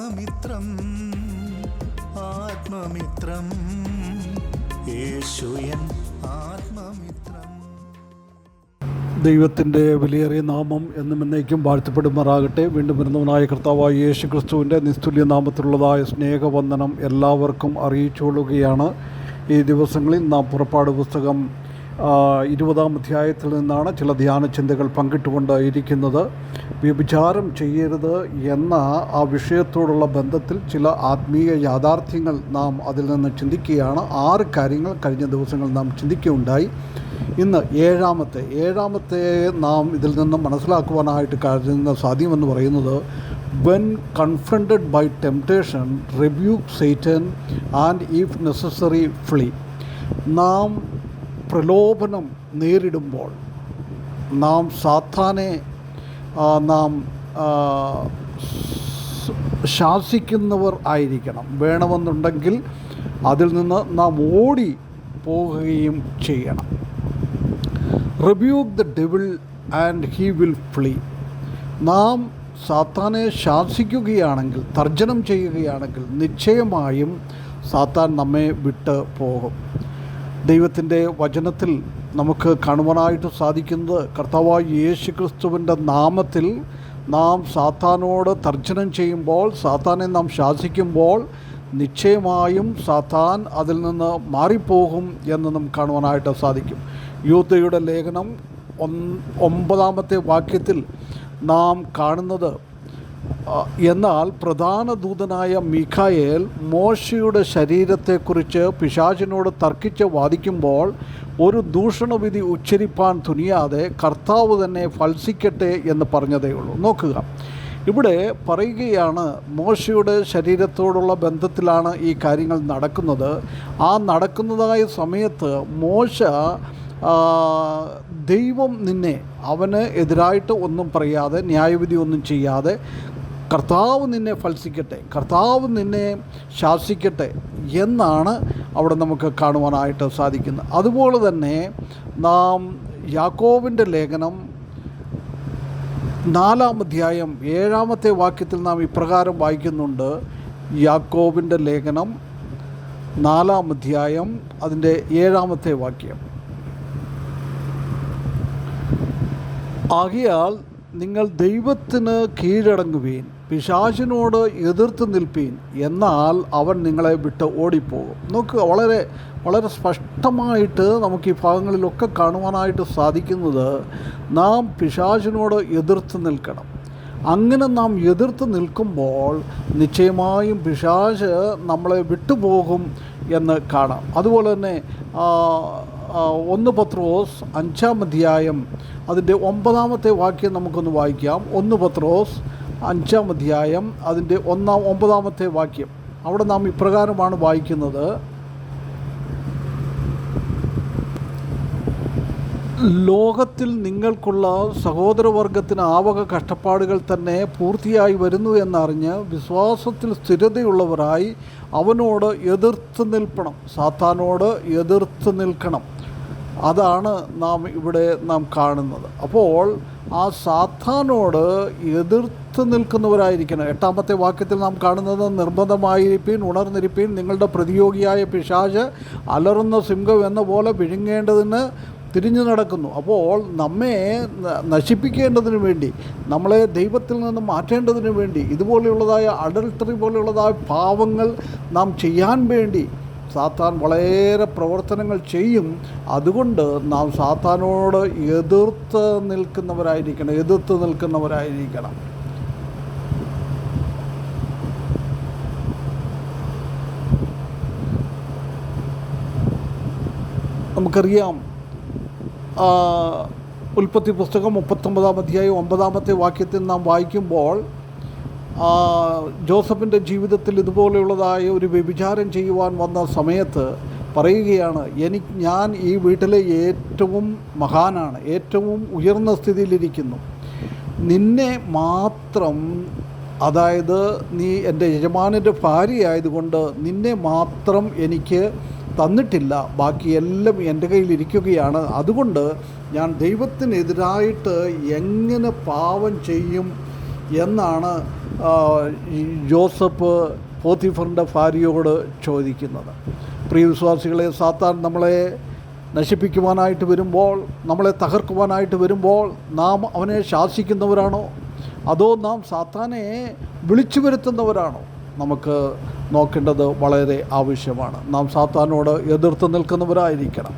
ആത്മമിത്രം ആത്മമിത്രം. യേശുയൻ ആത്മമിത്രം. ദൈവത്തിന്റെ വിലയേറിയ നാമം എന്നും എന്നേക്കും വാഴ്ത്തപ്പെടുമാറാകട്ടെ. വീണ്ടും വരുന്നവനായ കർത്താവായ യേശു ക്രിസ്തുവിന്റെ നിസ്തുല്യ നാമത്തിലുള്ളതായ സ്നേഹവന്ദനം എല്ലാവർക്കും അറിയിച്ചുകൊള്ളുകയാണ്. ഈ ദിവസങ്ങളിൽ നാം പുറപ്പാട് പുസ്തകം ഇരുപതാം അധ്യായത്തിൽ നിന്നാണ് ചില ധ്യാന ചിന്തകൾ പങ്കിട്ടുകൊണ്ട് ഇരിക്കുന്നത് വ്യഭിചാരം ചെയ്യരുത് എന്ന ആ വിഷയത്തോടുള്ള ബന്ധത്തിൽ ചില ആത്മീയ യാഥാർത്ഥ്യങ്ങൾ നാം അതിൽ നിന്ന് ചിന്തിക്കുകയാണ്. ആറ് കാര്യങ്ങൾ കഴിഞ്ഞ ദിവസങ്ങൾ നാം ചിന്തിക്കുകയുണ്ടായി. ഇന്ന് ഏഴാമത്തെ ഏഴാമത്തെ നാം ഇതിൽ നിന്ന് മനസ്സിലാക്കുവാനായിട്ട് കരുതുന്ന സാധ്യമെന്ന് പറയുന്നത് when confronted by temptation rebuke Satan and if necessary flee നാം പ്രലോഭനം നേരിടുമ്പോൾ നാം സാത്താനെ നാം ശാസിക്കുന്നവർ ആയിരിക്കണം. വേണമെന്നുണ്ടെങ്കിൽ അതിൽ നിന്ന് നാം ഓടി പോകുകയും ചെയ്യണം. Rebuke the devil and he will flee നാം സാത്താനെ ശാസിക്കുകയാണെങ്കിൽ തർജനം ചെയ്യുകയാണെങ്കിൽ നിശ്ചയമായും സാത്താൻ നമ്മെ വിട്ട് പോകും. ദൈവത്തിന്റെ വചനത്തിൽ നമുക്ക് കാണുവാനായിട്ട് സാധിക്കുന്നത് കർത്താവായ യേശു ക്രിസ്തുവിന്റെ നാമത്തിൽ നാം സാത്താനോട് തർജനം ചെയ്യുമ്പോൾ സാത്താനെ നാം ശാസിക്കുമ്പോൾ നിശ്ചയമായും സാത്താൻ അതിൽ നിന്ന് മാറിപ്പോകും എന്ന് നമുക്ക് കാണുവാനായിട്ട് സാധിക്കും. യൂത്തയുടെ ലേഖനം ഒമ്പതാമത്തെ വാക്യത്തിൽ നാം കാണുന്നത് എന്നാൽ പ്രധാന ദൂതനായ മിഖായേൽ മോശയുടെ ശരീരത്തെക്കുറിച്ച് പിശാചിനോട് തർക്കിച്ച് വാദിക്കുമ്പോൾ ഒരു ദൂഷണവിധി ഉച്ചരിപ്പാൻ തുനിയാതെ കർത്താവ് തന്നെ ഫൽസിക്കട്ടെ എന്ന് പറഞ്ഞതേ ഉള്ളൂ. നോക്കുക. ഇവിടെ പറയുകയാണ് മോശയുടെ ശരീരത്തോടുള്ള ബന്ധത്തിലാണ് ഈ കാര്യങ്ങൾ നടക്കുന്നത്. ആ നടക്കുന്നതായ സമയത്ത് മോശ ദൈവം നിന്നെ അവന് എതിരായിട്ട് ഒന്നും പറയാതെ ന്യായവിധി ഒന്നും ചെയ്യാതെ കർത്താവ് നിന്നെ ഫലസിക്കട്ടെ കർത്താവ് നിന്നെ ശാസിക്കട്ടെ എന്നാണ് അവിടെ നമുക്ക് കാണുവാനായിട്ട് സാധിക്കുന്നത്. അതുപോലെ തന്നെ നാം യാക്കോവിന്റെ ലേഖനം നാലാം അധ്യായം ഏഴാമത്തെ വാക്യത്തിൽ നാം ഇപ്രകാരം വായിക്കുന്നുണ്ട്. യാക്കോബിന്റെ ലേഖനം നാലാം അധ്യായം അതിന്റെ ഏഴാമത്തെ വാക്യം. ആകയാൽ നിങ്ങൾ ദൈവത്തിന് കീഴടങ്ങുവീൻ. പിശാചിനോട് എതിർത്ത് നിൽപ്പീൻ എന്നാൽ അവൻ നിങ്ങളെ വിട്ട് ഓടിപ്പോകും. നോക്കുക വളരെ വളരെ സ്പഷ്ടമായിട്ട് നമുക്ക് ഈ ഭാഗങ്ങളിലൊക്കെ കാണുവാനായിട്ട് സാധിക്കുന്നത് നാം പിശാചിനോട് എതിർത്ത് നിൽക്കണം. അങ്ങനെ നാം എതിർത്ത് നിൽക്കുമ്പോൾ നിശ്ചയമായും പിശാച് നമ്മളെ വിട്ടുപോകും എന്ന് കാണാം. അതുപോലെ തന്നെ ഒന്ന് പത്രോസ് അഞ്ചാം അധ്യായം അതിന്റെ ഒമ്പതാമത്തെ വാക്യം നമുക്കൊന്ന് വായിക്കാം. ഒന്ന് പത്രോസ് അഞ്ചാം അധ്യായം അതിന്റെ ഒന്നാം ഒമ്പതാമത്തെ വാക്യം. അവിടെ നാം ഇപ്രകാരമാണ് വായിക്കുന്നത്. ലോകത്തിൽ നിങ്ങൾക്കുള്ള സഹോദരവർഗത്തിന് ആവക കഷ്ടപ്പാടുകൾ തന്നെ പൂർത്തിയായി വരുന്നു എന്നറിഞ്ഞ് വിശ്വാസത്തിൽ സ്ഥിരതയുള്ളവരായി അവനോട് എതിർത്ത് നിൽക്കണം. സാത്താനോട് എതിർത്ത് നിൽക്കണം. അതാണ് നാം ഇവിടെ നാം കാണുന്നത്. അപ്പോൾ ആ സാത്താനോട് എതിർത്ത് നിൽക്കുന്നവരായിരിക്കണം. എട്ടാമത്തെ വാക്യത്തിൽ നാം കാണുന്നത് നിർബന്ധമായിരിപ്പീൻ ഉണർന്നിരിപ്പീൻ നിങ്ങളുടെ പ്രതിയോഗിയായ പിശാജ് അലറുന്ന സിംഹം എന്ന പോലെ വിഴുങ്ങേണ്ടതിന് തിരിഞ്ഞു നടക്കുന്നു. അപ്പോൾ നമ്മെ നശിപ്പിക്കേണ്ടതിന് വേണ്ടി നമ്മളെ ദൈവത്തിൽ നിന്ന് മാറ്റേണ്ടതിന് വേണ്ടി ഇതുപോലെയുള്ളതായ അഡൽട്ടറി പോലെയുള്ളതായ പാവങ്ങൾ നാം ചെയ്യാൻ വേണ്ടി സാത്താൻ വളരെ പ്രവർത്തനങ്ങൾ ചെയ്യും. അതുകൊണ്ട് നാം സാത്താനോട് എതിർത്ത് നിൽക്കുന്നവരായിരിക്കണം എതിർത്ത് നിൽക്കുന്നവരായിരിക്കണം. നമുക്കറിയാം ഉൽപ്പത്തി പുസ്തകം മുപ്പത്തൊമ്പതാം അധ്യായം ഒമ്പതാമത്തെ വാക്യത്തിൽ നാം വായിക്കുമ്പോൾ ജോസഫിന്റെ ജീവിതത്തിൽ ഇതുപോലെയുള്ളതായ ഒരു വ്യഭിചാരം ചെയ്യുവാൻ വന്ന സമയത്ത് പറയുകയാണ് എനിക്ക് ഞാൻ ഈ വീട്ടിലെ ഏറ്റവും മഹാനാണ് ഏറ്റവും ഉയർന്ന സ്ഥിതിയിലിരിക്കുന്നു. നിന്നെ മാത്രം അതായത് നീ എന്റെ യജമാനന്റെ ഭാര്യയായതുകൊണ്ട് നിന്നെ മാത്രം എനിക്ക് തന്നിട്ടില്ല ബാക്കിയെല്ലാം എന്റെ കയ്യിലിരിക്കുകയാണ്. അതുകൊണ്ട് ഞാൻ ദൈവത്തിനെതിരായിട്ട് എങ്ങനെ പാവം ചെയ്യും? എന്നാണ് ജോസഫ് പോത്തിഫറിന്റെ ഭാര്യയോട് ചോദിക്കുന്നത്. പ്രിയ വിശ്വാസികളെ സാത്താൻ നമ്മളെ നശിപ്പിക്കുവാനായിട്ട് വരുമ്പോൾ നമ്മളെ തകർക്കുവാനായിട്ട് വരുമ്പോൾ നാം അവനെ ശാസിക്കുന്നവരാണോ? അതോ നാം സാത്താനെ വിളിച്ചു വരുത്തുന്നവരാണോ? നമുക്ക് നോക്കേണ്ടത് വളരെ ആവശ്യമാണ്. നാം സാത്താനോട് എതിർത്ത് നിൽക്കുന്നവരായിരിക്കണം.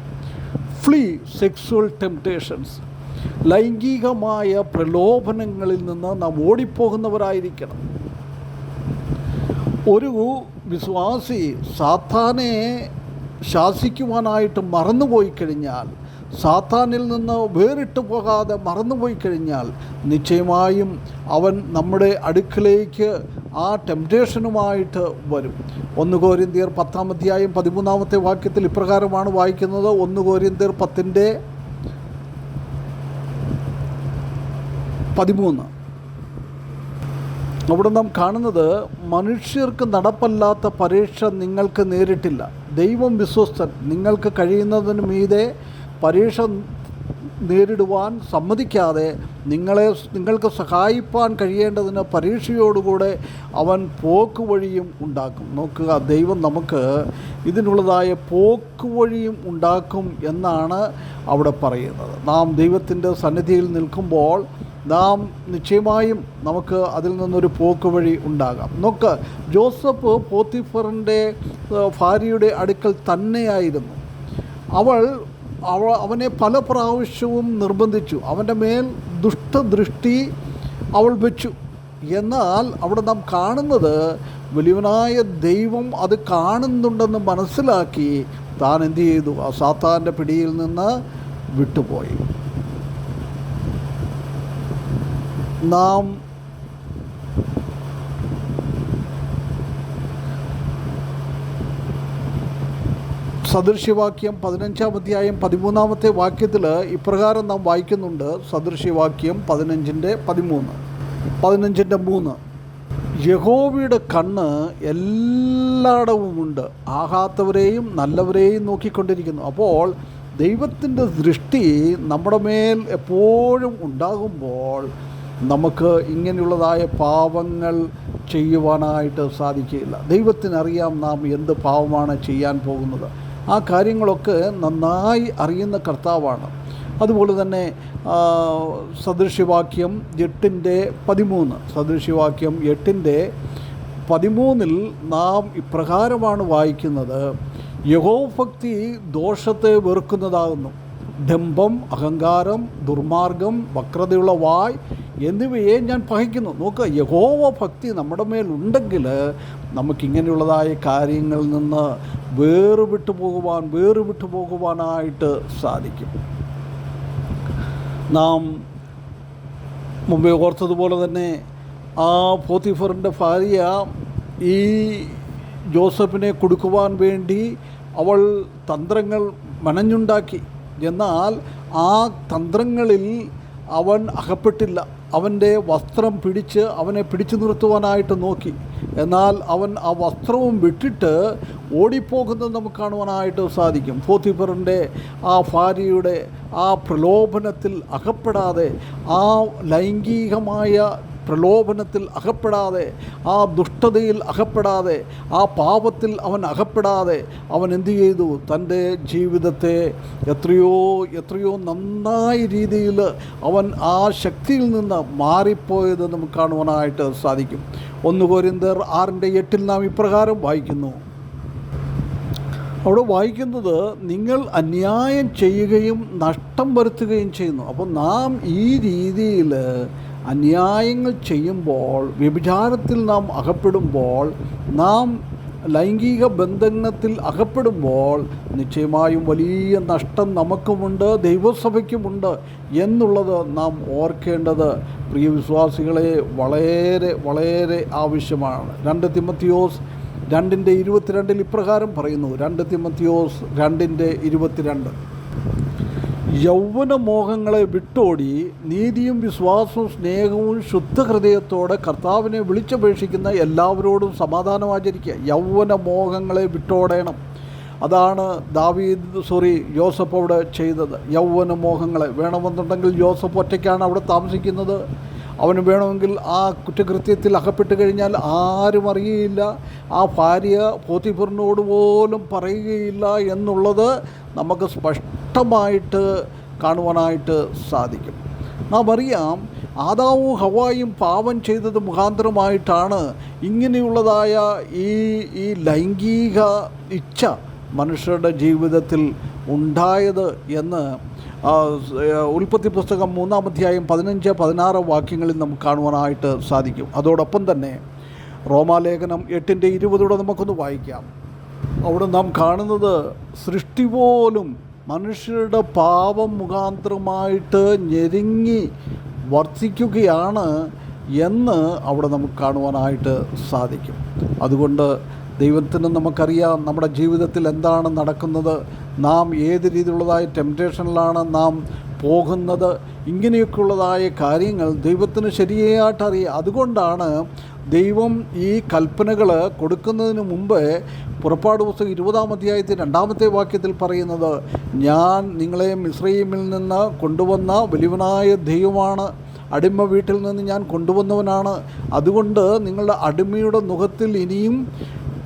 ഫ്ലീ സെക്സ്വൽ ടെംപ്റ്റേഷൻസ് ലൈംഗികമായ പ്രലോഭനങ്ങളിൽ നിന്ന് നാം ഓടിപ്പോകുന്നവരായിരിക്കണം. ഒരു വിശ്വാസി സാത്താനെ ശാസിക്കുവാനായിട്ട് മറന്നുപോയി കഴിഞ്ഞാൽ സാത്താനിൽ നിന്ന് വേറിട്ട് പോകാതെ മറന്നുപോയി കഴിഞ്ഞാൽ നിശ്ചയമായും അവൻ നമ്മുടെ അടുക്കിലേക്ക് ആ ടെംപ്റ്റേഷനുമായിട്ട് വരും. ഒന്ന് കോരിന്തിയർ പത്താം അധ്യായം പതിമൂന്നാമത്തെ വാക്യത്തിൽ ഇപ്രകാരമാണ് വായിക്കുന്നത്. ഒന്ന് കോരിന്തിയർ പത്തിന്റെ പതിമൂന്ന്. അവിടെ നാം കാണുന്നത് മനുഷ്യർക്ക് നടപ്പല്ലാത്ത പരീക്ഷ നിങ്ങൾക്ക് നേരിട്ടില്ല. ദൈവം വിശ്വസ്തൻ നിങ്ങൾക്ക് കഴിയുന്നതിന് മീതെ പരീക്ഷ നേരിടുവാൻ സമ്മതിക്കാതെ നിങ്ങളെ നിങ്ങൾക്ക് സഹായിപ്പാൻ കഴിയേണ്ടതിന് പരീക്ഷയോടുകൂടെ അവൻ പോക്ക് വഴിയും ഉണ്ടാക്കും. നോക്കുക ദൈവം നമുക്ക് ഇതിനുള്ളതായ പോക്ക് വഴിയും ഉണ്ടാക്കും എന്നാണ് അവിടെ പറയുന്നത്. നാം ദൈവത്തിന്റെ സന്നിധിയിൽ നിൽക്കുമ്പോൾ നാം നിശ്ചയമായും നമുക്ക് അതിൽ നിന്നൊരു പോക്ക് വഴി ഉണ്ടാകാം. നോക്ക് ജോസഫ് പോത്തിഫറിന്റെ ഭാര്യയുടെ അടുക്കൽ തന്നെയായിരുന്നു. അവൾ അവ അവനെ പല പ്രാവശ്യവും നിർബന്ധിച്ചു. അവന്റെ മേൽ ദുഷ്ടദൃഷ്ടി അവൾ വെച്ചു. എന്നാൽ അവിടെ നാം കാണുന്നത് വലിയവനായ ദൈവം അത് കാണുന്നുണ്ടെന്ന് മനസ്സിലാക്കി താൻ എന്തു ചെയ്തു? ആ സാത്താന്റെ പിടിയിൽ നിന്ന് വിട്ടുപോയി. നാം സദൃശ്യവാക്യം പതിനഞ്ചാം അധ്യായം പതിമൂന്നാമത്തെ വാക്യത്തിൽ ഇപ്രകാരം നാം വായിക്കുന്നുണ്ട്. സദൃശ്യവാക്യം പതിനഞ്ചിന്റെ പതിമൂന്ന്. പതിനഞ്ചിന്റെ മൂന്ന്. യഹോവയുടെ കണ്ണ് എല്ലായിടവുമുണ്ട്. ആകാത്തവരെയും നല്ലവരെയും നോക്കിക്കൊണ്ടിരിക്കുന്നു. അപ്പോൾ ദൈവത്തിന്റെ ദൃഷ്ടി നമ്മുടെ മേൽ എപ്പോഴും ഉണ്ടാകുമ്പോൾ നമുക്ക് ഇങ്ങനെയുള്ളതായ പാപങ്ങൾ ചെയ്യുവാനായിട്ട് സാധിക്കുകയില്ല. ദൈവത്തിനറിയാം നാം എന്ത് പാവമാണ് ചെയ്യാൻ പോകുന്നത്. ആ കാര്യങ്ങളൊക്കെ നന്നായി അറിയുന്ന കർത്താവാണ്. അതുപോലെ തന്നെ സദൃശ്യവാക്യം എട്ടിന്റെ പതിമൂന്ന്. സദൃശ്യവാക്യം എട്ടിന്റെ പതിമൂന്നിൽ നാം ഇപ്രകാരമാണ് വായിക്കുന്നത്. യഹോഭക്തി ദോഷത്തെ വെറുക്കുന്നതാകുന്നു. ഡംഭം അഹങ്കാരം ദുർമാർഗം വക്രതയുള്ള വായ് എന്നിവയെ ഞാൻ പഹിക്കുന്നു. നോക്കുക യഹോവ ഭക്തി നമ്മുടെ മേലുണ്ടെങ്കിൽ നമുക്കിങ്ങനെയുള്ളതായ കാര്യങ്ങളിൽ നിന്ന് വേറുവിട്ടു പോകുവാൻ വേറുവിട്ടു പോകുവാനായിട്ട് സാധിക്കും. നാം മുമ്പേ ഓർത്തതുപോലെ തന്നെ ആ പോത്തിഫറിന്റെ ഭാര്യ ഈ ജോസഫിനെ കൊടുക്കുവാൻ വേണ്ടി അവൾ തന്ത്രങ്ങൾ മനഞ്ഞുണ്ടാക്കി. എന്നാൽ ആ തന്ത്രങ്ങളിൽ അവൻ അകപ്പെട്ടില്ല. അവന്റെ വസ്ത്രം പിടിച്ച് അവനെ പിടിച്ചു നിർത്തുവാനായിട്ട് നോക്കി. എന്നാൽ അവൻ ആ വസ്ത്രവും വിട്ടിട്ട് ഓടിപ്പോകുന്നത് നമുക്ക് കാണുവാനായിട്ട് സാധിക്കും. പോത്തിഫറിന്റെ ആ ഭാര്യയുടെ ആ പ്രലോഭനത്തിൽ അകപ്പെടാതെ ആ ലൈംഗികമായ പ്രലോഭനത്തിൽ അകപ്പെടാതെ ആ ദുഷ്ടതയിൽ അകപ്പെടാതെ ആ പാപത്തിൽ അവൻ അകപ്പെടാതെ അവൻ എന്തു ചെയ്തു? തന്റെ ജീവിതത്തെ എത്രയോ എത്രയോ നന്നായ രീതിയിൽ അവൻ ആ ശക്തിയിൽ നിന്ന് മാറിപ്പോയത് നമുക്ക് കാണുവാനായിട്ട് സാധിക്കും. ഒന്ന് കോരിന്തർ ആറിന്റെ എട്ടിൽ നാം ഇപ്രകാരം വായിക്കുന്നു. അവിടെ വായിക്കുന്നത് നിങ്ങൾ അന്യായം ചെയ്യുകയും നഷ്ടം വരുത്തുകയും ചെയ്യുന്നു. അപ്പോൾ നാം ഈ രീതിയിൽ അന്യായങ്ങൾ ചെയ്യുമ്പോൾ വ്യഭിചാരത്തിൽ നാം അകപ്പെടുമ്പോൾ നാം ലൈംഗിക ബന്ധനത്തിൽ അകപ്പെടുമ്പോൾ നിശ്ചയമായും വലിയ നഷ്ടം നമുക്കുമുണ്ട് ദൈവസഭയ്ക്കുമുണ്ട് എന്നുള്ളത് നാം ഓർക്കേണ്ടത് പ്രിയ വിശ്വാസികളെ വളരെ വളരെ ആവശ്യമാണ്. രണ്ട് തിമത്തിയോസ് രണ്ടിന്റെ ഇരുപത്തിരണ്ടിൽ ഇപ്രകാരം പറയുന്നു. രണ്ട് തിമത്തിയോസ് രണ്ടിന്റെ ഇരുപത്തിരണ്ട്. യൗവന മോഹങ്ങളെ വിട്ടോടി നീതിയും വിശ്വാസവും സ്നേഹവും ശുദ്ധഹൃദയത്തോടെ കർത്താവിനെ വിളിച്ചപേക്ഷിക്കുന്ന എല്ലാവരോടും സമാധാനം ആചരിക്കുക യൗവന മോഹങ്ങളെ വിട്ടോടേണം. അതാണ് ദാവീദ് സോറി ജോസഫ് അവിടെ ചെയ്തത്. യൗവന മോഹങ്ങളെ വേണമെന്നുണ്ടെങ്കിൽ ജോസഫ് ഒറ്റയ്ക്കാണ് അവിടെ താമസിക്കുന്നത്. അവന് വേണമെങ്കിൽ ആ കുറ്റകൃത്യത്തിൽ അകപ്പെട്ട് കഴിഞ്ഞാൽ ആരും അറിയുകയില്ല ആ ഭാര്യ പോത്തിഫറിനോട് പോലും പറയുകയില്ല എന്നുള്ളത് നമുക്ക് സ്പഷ്ടമായിട്ട് കാണുവാനായിട്ട് സാധിക്കും. നാം അറിയാം ആദാവും ഹവായും പാപം ചെയ്തത് മുഖാന്തരമായിട്ടാണ് ഇങ്ങനെയുള്ളതായ ഈ ഈ ലൈംഗിക ഇച്ഛ മനുഷ്യരുടെ ജീവിതത്തിൽ ഉണ്ടായത് എന്ന് ഉൽപ്പത്തി പുസ്തകം മൂന്നാം അധ്യായം പതിനഞ്ച് പതിനാറ് വാക്യങ്ങളിൽ നമുക്ക് കാണുവാനായിട്ട് സാധിക്കും. അതോടൊപ്പം തന്നെ റോമാലേഖനം എട്ടിന്റെ ഇരുപതോടെ നമുക്കൊന്ന് വായിക്കാം. അവിടെ നാം കാണുന്നത് സൃഷ്ടി പോലും മനുഷ്യരുടെ പാപം മുഖാന്തരമായിട്ട് ഞെരുങ്ങി വർദ്ധിക്കുകയാണ് എന്ന് അവിടെ നമുക്ക് കാണുവാനായിട്ട് സാധിക്കും. അതുകൊണ്ട് ദൈവത്തിന് നമുക്കറിയാം നമ്മുടെ ജീവിതത്തിൽ എന്താണ് നടക്കുന്നത്. നാം ഏത് രീതിയിലുള്ളതായ ടെംപ്റ്റേഷനിലാണ് നാം പോകുന്നത്. ഇങ്ങനെയൊക്കെയുള്ളതായ കാര്യങ്ങൾ ദൈവത്തിന് ശരിയായിട്ട് അറിയാം. അതുകൊണ്ടാണ് ദൈവം ഈ കൽപ്പനകൾ കൊടുക്കുന്നതിന് മുമ്പ് പുറപ്പാട് പുസ്തകം ഇരുപതാം അധ്യായത്തിൽ രണ്ടാമത്തെ വാക്യത്തിൽ പറയുന്നത് ഞാൻ നിങ്ങളെ മിശ്രീമിൽ നിന്ന് കൊണ്ടുവന്ന വലിയവനായ ദൈവമാണ്. അടിമ വീട്ടിൽ നിന്ന് ഞാൻ കൊണ്ടുവന്നവനാണ്. അതുകൊണ്ട് നിങ്ങളുടെ അടിമയുടെ മുഖത്തിൽ ഇനിയും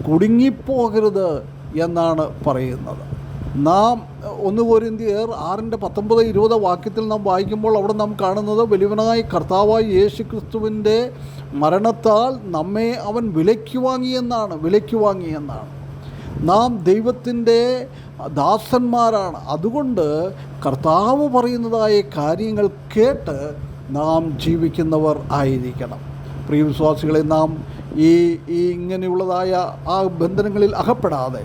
കുടുങ്ങിപ്പോകരുത് എന്നാണ് പറയുന്നത്. നാം ഒന്ന് കോരിന്തിയർ ആറിന്റെ പത്തൊമ്പത് ഇരുപത് വാക്യത്തിൽ നാം വായിക്കുമ്പോൾ അവിടെ നാം കാണുന്നത് വലിയവനായ കർത്താവായി യേശു ക്രിസ്തുവിന്റെ മരണത്താൽ നമ്മെ അവൻ വിലയ്ക്ക് വാങ്ങിയെന്നാണ് വിലയ്ക്ക് വാങ്ങിയെന്നാണ് നാം ദൈവത്തിന്റെ ദാസന്മാരാണ്. അതുകൊണ്ട് കർത്താവ് പറയുന്നതായ കാര്യങ്ങൾ കേട്ട് നാം ജീവിക്കുന്നവർ ആയിരിക്കണം. പ്രിയ വിശ്വാസികളെ നാം ഈ ഈ ഇങ്ങനെയുള്ളതായ ആ ബന്ധനങ്ങളിൽ അകപ്പെടാതെ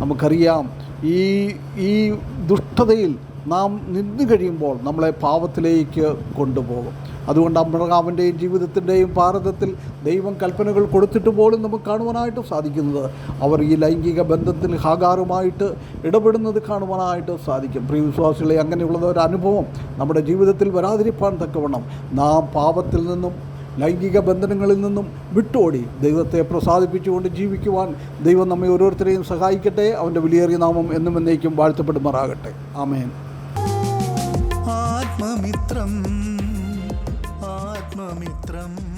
നമുക്കറിയാം ഈ ഈ ദുഷ്ടതയിൽ നാം നിന്ന് കഴിയുമ്പോൾ നമ്മളെ പാപത്തിലേക്ക് കൊണ്ടുപോകും. അതുകൊണ്ട് അബ്രഹാമിന്റെയും ജീവിതത്തിന്റെയും ഭാരതത്തിൽ ദൈവം കൽപ്പനകൾ കൊടുത്തിട്ട് പോലും നമുക്ക് കാണുവാനായിട്ട് സാധിക്കുന്നത് അവർ ഈ ലൈംഗിക ബന്ധത്തിൽ ഹാകാറുമായിട്ട് ഇടപെടുന്നത് കാണുവാനായിട്ട് സാധിക്കും. പ്രിയ വിശ്വാസികളെ അങ്ങനെയുള്ളത് ഒരു അനുഭവം നമ്മുടെ ജീവിതത്തിൽ വരാതിരിപ്പാൻ തക്കവണ്ണം നാം പാപത്തിൽ നിന്നും ലൈംഗിക ബന്ധനങ്ങളിൽ നിന്നും വിട്ടോടി. ദൈവത്തെ പ്രസാദിപ്പിച്ചുകൊണ്ട് ജീവിക്കുവാൻ ദൈവം നമ്മെ ഓരോരുത്തരെയും സഹായിക്കട്ടെ. അവന്റെ വിലയേറിയ നാമം എന്നും എന്നേക്കും വാഴ്ത്തപ്പെടുമാറാകട്ടെ. ആമേൻ. ആത്മമിത്രം ആത്മമിത്രം.